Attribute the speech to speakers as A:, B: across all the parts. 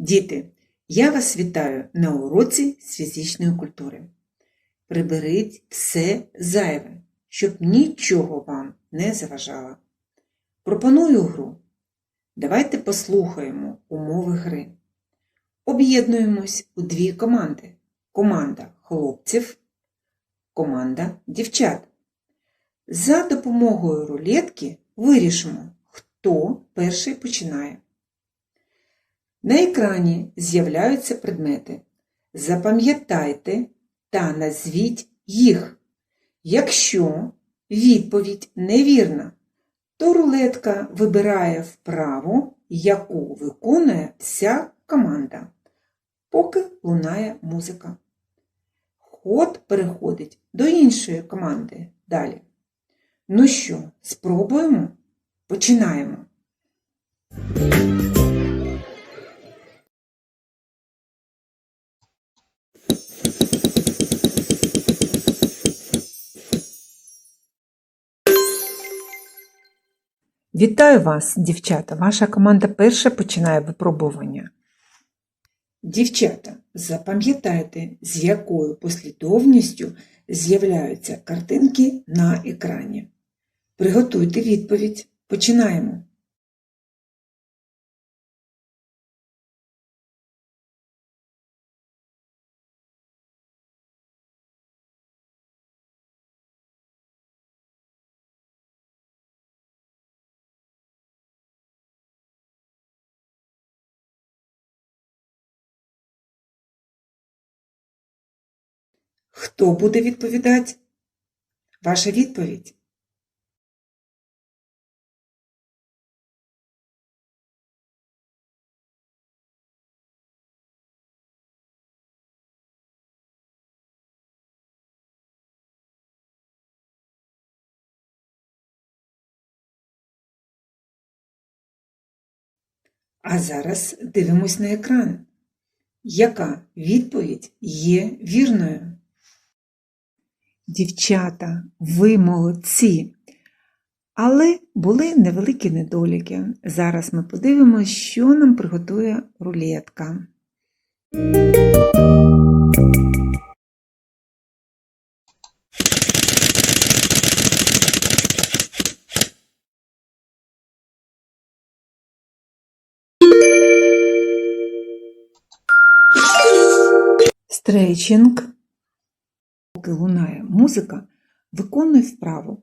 A: Діти, я вас вітаю на уроці з фізичної культури. Приберіть все зайве, щоб нічого вам не заважало. Пропоную гру. Давайте послухаємо умови гри. Об'єднуємось у дві команди. Команда хлопців, команда дівчат. За допомогою рулетки вирішимо, хто перший починає. На екрані з'являються предмети. Запам'ятайте та назвіть їх. Якщо відповідь невірна, то рулетка вибирає вправу, яку виконує вся команда, поки лунає музика. Ход переходить до іншої команди далі. Ну що, спробуємо? Починаємо. Вітаю вас, дівчата! Ваша команда перша починає випробування. Дівчата, запам'ятайте, з якою послідовністю з'являються картинки на екрані. Приготуйте відповідь. Починаємо. Хто буде відповідати? Ваша відповідь? А зараз дивимось на екран. Яка відповідь є вірною? Дівчата, ви молодці. Але були невеликі недоліки. Зараз ми подивимося, що нам приготує рулетка. Стрейчинг. Поки лунає музика, виконуй вправу.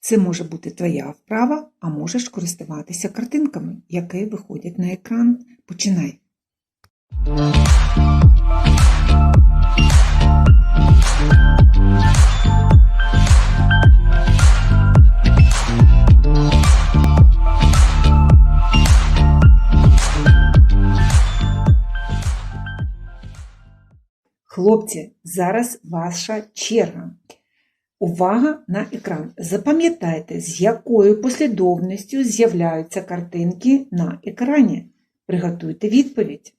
A: Це може бути твоя вправа, а можеш користуватися картинками, які виходять на екран. Починай. Хлопці, зараз ваша черга. Увага на екран. Запам'ятайте, з якою послідовністю з'являються картинки на екрані. Приготуйте відповідь.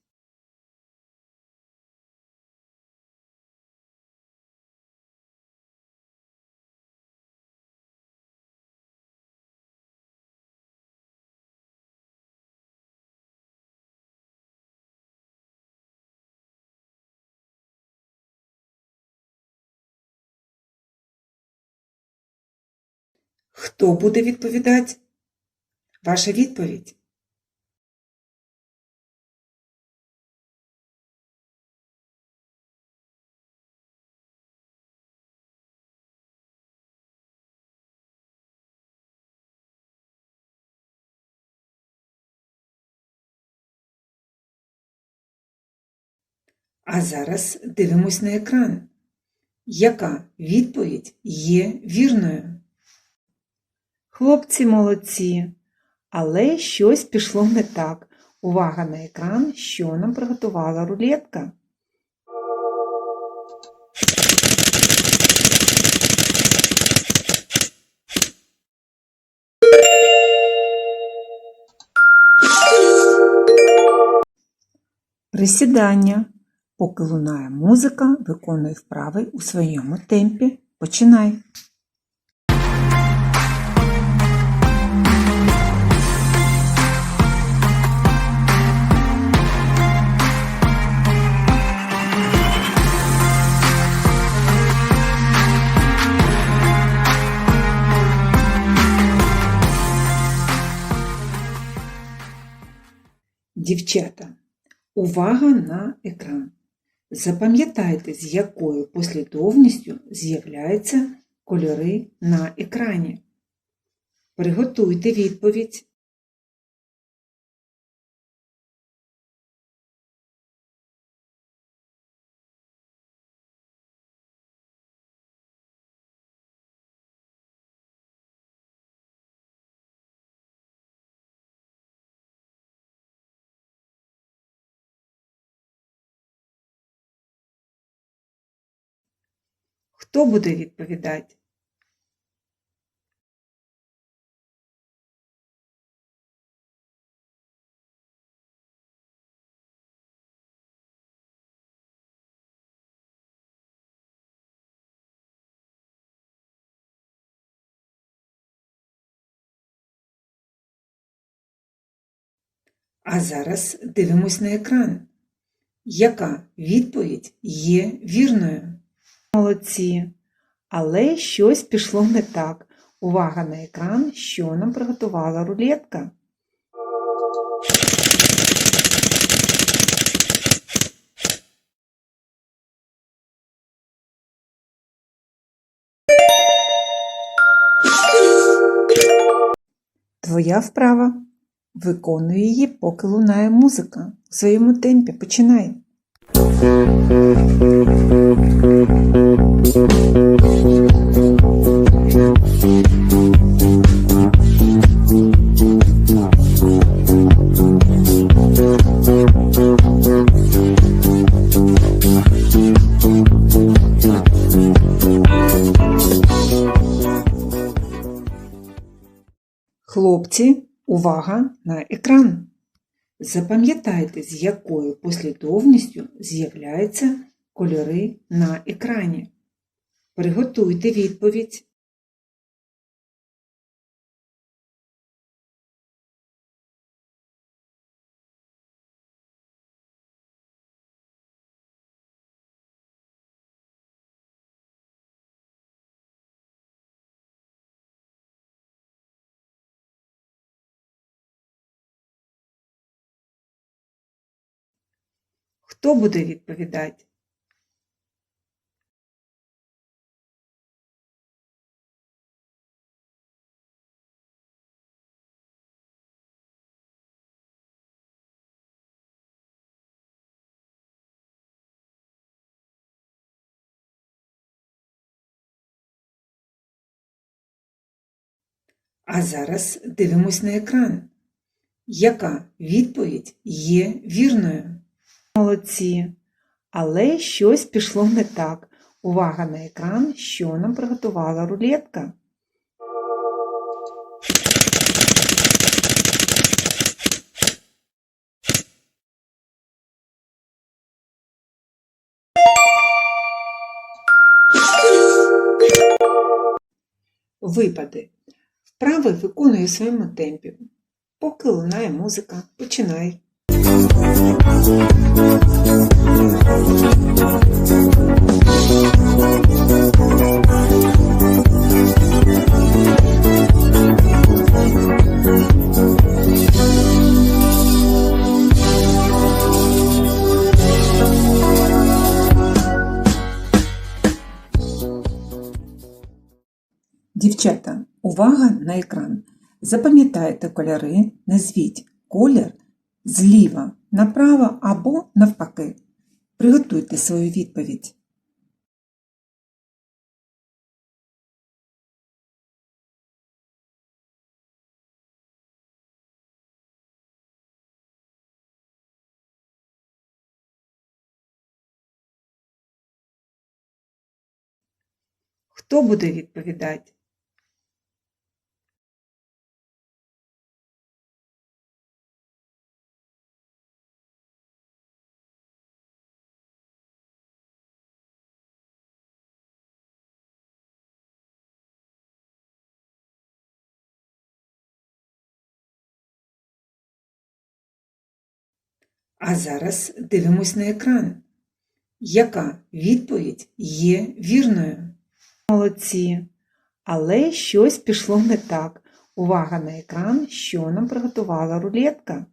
A: Хто буде відповідати? Ваша відповідь? А зараз дивимось на екран. Яка відповідь є вірною? Хлопці молодці, але щось пішло не так. Увага на екран, що нам приготувала рулетка. Присідання. Поки лунає музика, виконуй вправи у своєму темпі. Починай. Дівчата, увага на екран. Запам'ятайте, з якою послідовністю з'являються кольори на екрані. Приготуйте відповідь. Хто буде відповідати? А зараз дивимось на екран. Яка відповідь є вірною? Молодці. Але щось пішло не так. Увага на екран, що нам приготувала рулетка. Твоя вправа. Виконуй її, поки лунає музика. У своєму темпі починай. Хлопці, увага на екран. Запам'ятайте, з якою послідовністю з'являються кольори на екрані. Приготуйте відповідь. Хто буде відповідати? А зараз дивимось на екран. Яка відповідь є вірною? Молодці. Але щось пішло не так. Увага на екран, що нам приготувала рулетка. Випади. Вправи виконує у своєму темпі. Поки лунає музика, починай. Дівчата, увага на екран. Запам'ятайте кольори, назвіть колір зліва направо або навпаки. Приготуйте свою відповідь. Хто буде відповідати? А зараз дивимось на екран. Яка відповідь є вірною? Молодці. Але щось пішло не так. Увага на екран, що нам приготувала рулетка.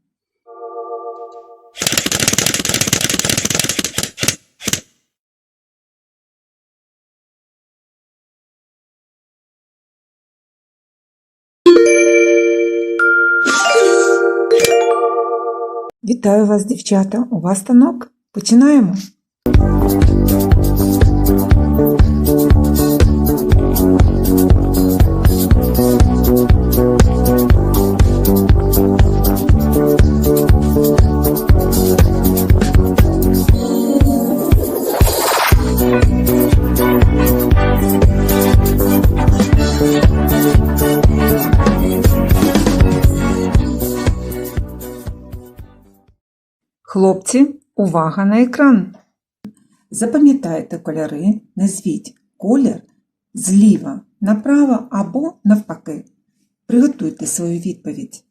A: Вітаю вас, дівчата! У вас станок? Починаємо! Увага на екран! Запам'ятайте кольори, назвіть колір зліва направо або навпаки. Приготуйте свою відповідь.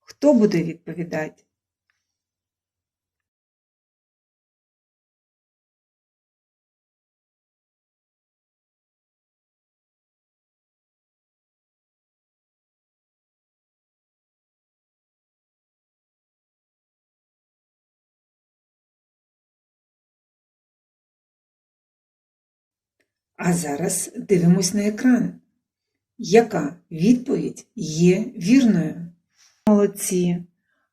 A: Хто буде відповідати? А зараз дивимось на екран. Яка відповідь є вірною? Молодці.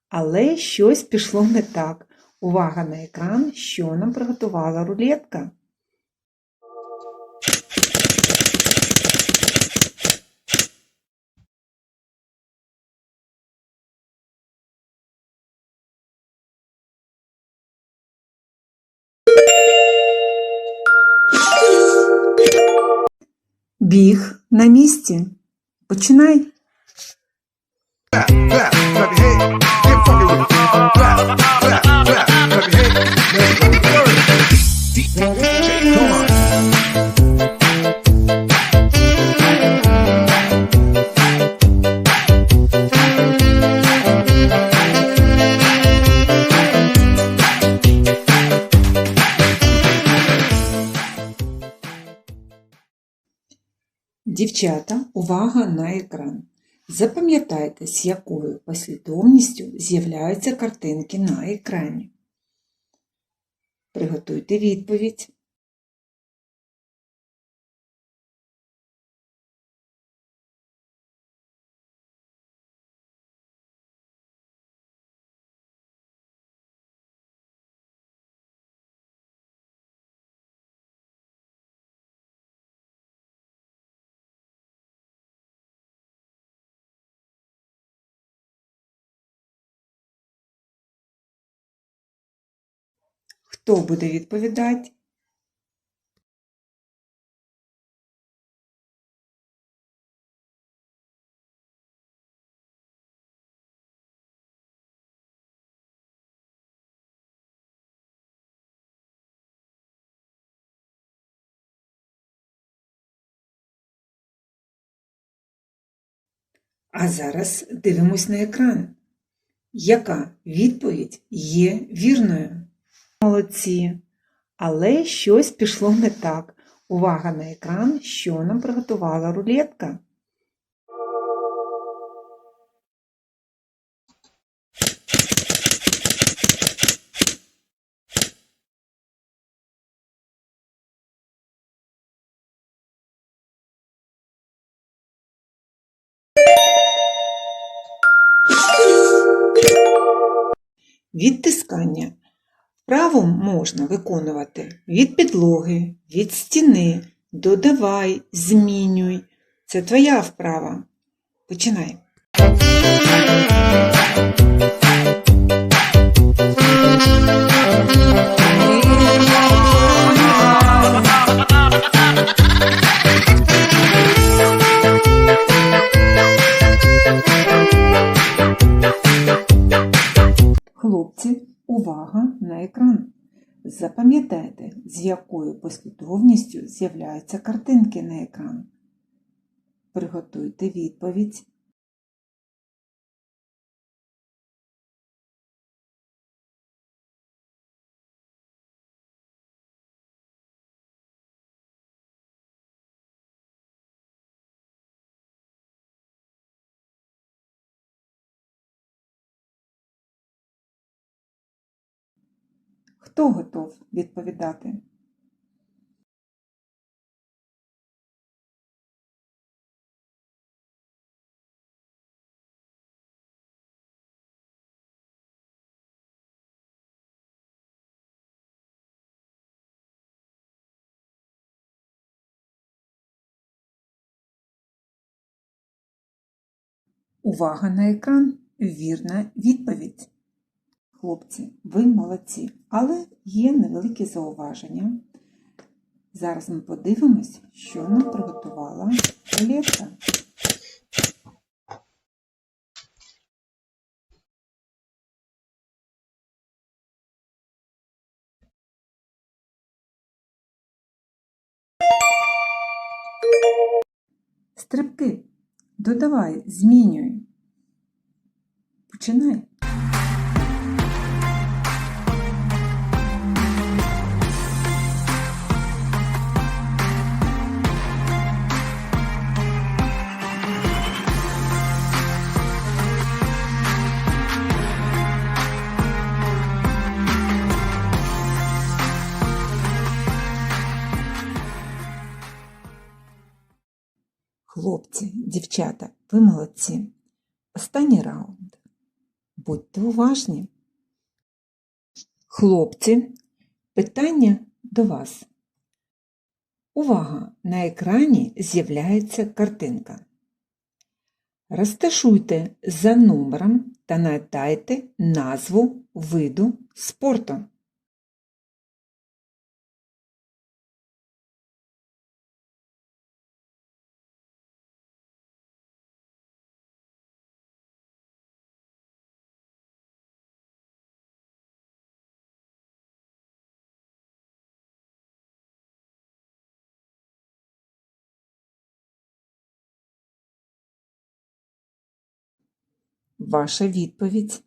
A: Але щось пішло не так. Увага на екран, що нам приготувала рулетка. Біг на місці. Починай.
B: clap,
A: Дівчата, увага на екран. Запам'ятайте, з якою послідовністю з'являються картинки на екрані. Приготуйте відповідь. Хто буде відповідати? А зараз дивимось на екран. Яка відповідь є вірною? Молодці. Але щось пішло не так. Увага на екран, що нам приготувала рулетка. Відтискання. Вправу можна виконувати від підлоги, від стіни, додавай, змінюй. Це твоя вправа. Починай. Запам'ятайте, з якою послідовністю з'являються картинки на екран. Приготуйте відповідь. Хто готов відповідати? Увага на екран. Вірна відповідь. Хлопці, ви молодці, але є невеликі зауваження. Зараз ми подивимось, що нам приготувала Олєвка. Стрибки. Додавай, змінюй. Починай. Хлопці, дівчата, ви молодці. Останній раунд. Будьте уважні. Хлопці, питання до вас. Увага! На екрані з'являється картинка. Розташуйте за номером та надайте назву виду спорту. Ваша відповідь.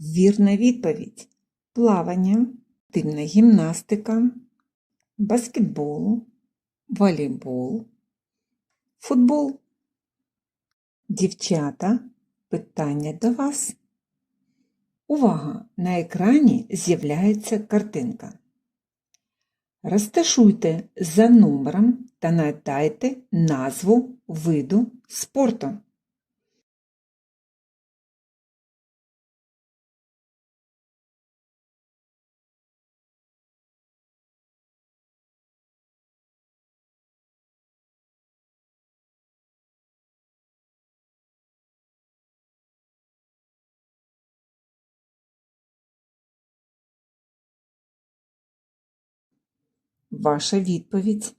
A: Вірна відповідь. Плавання, активна гімнастика, баскетбол, волейбол, футбол. Дівчата, питання до вас. Увага! На екрані з'являється картинка. Розташуйте за номером та надайте назву виду спорту. Ваша відповідь.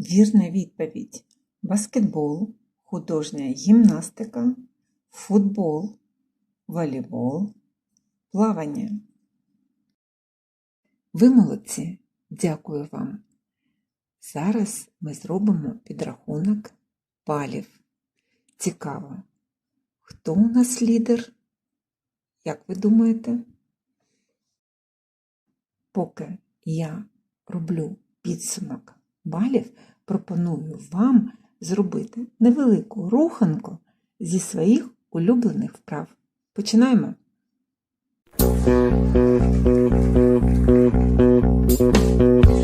A: Вірна відповідь. Баскетбол, художня гімнастика, футбол, волейбол, плавання. Ви молодці, дякую вам. Зараз ми зробимо підрахунок балів. Цікаво, хто у нас лідер? Як ви думаєте? Поки я роблю підсумок балів, пропоную вам зробити невелику руханку зі своїх улюблених вправ. Починаємо! Thank you.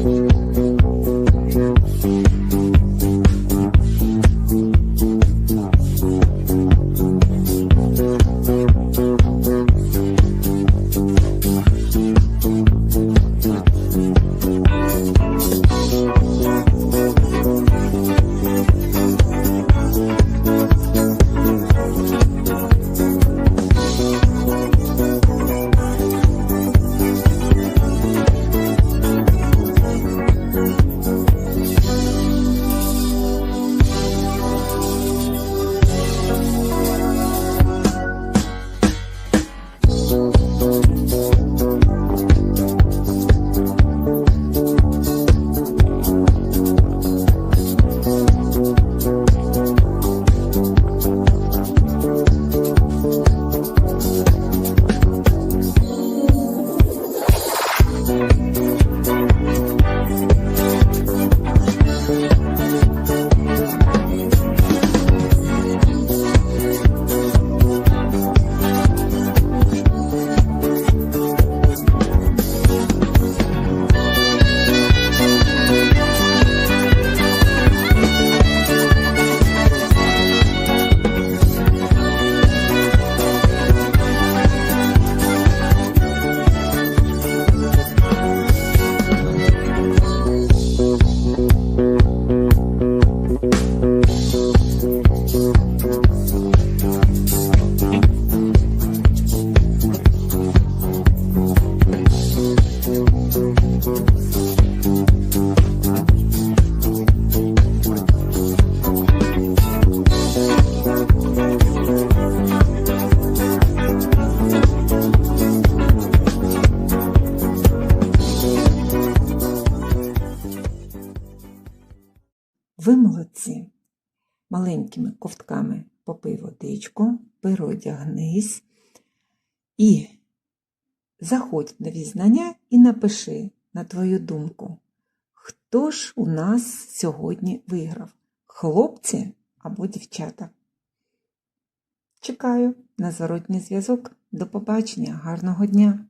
A: Переодягнись і заходь в нові знання і напиши на твою думку, хто ж у нас сьогодні виграв? Хлопці або дівчата? Чекаю на зворотній зв'язок. До побачення, гарного дня!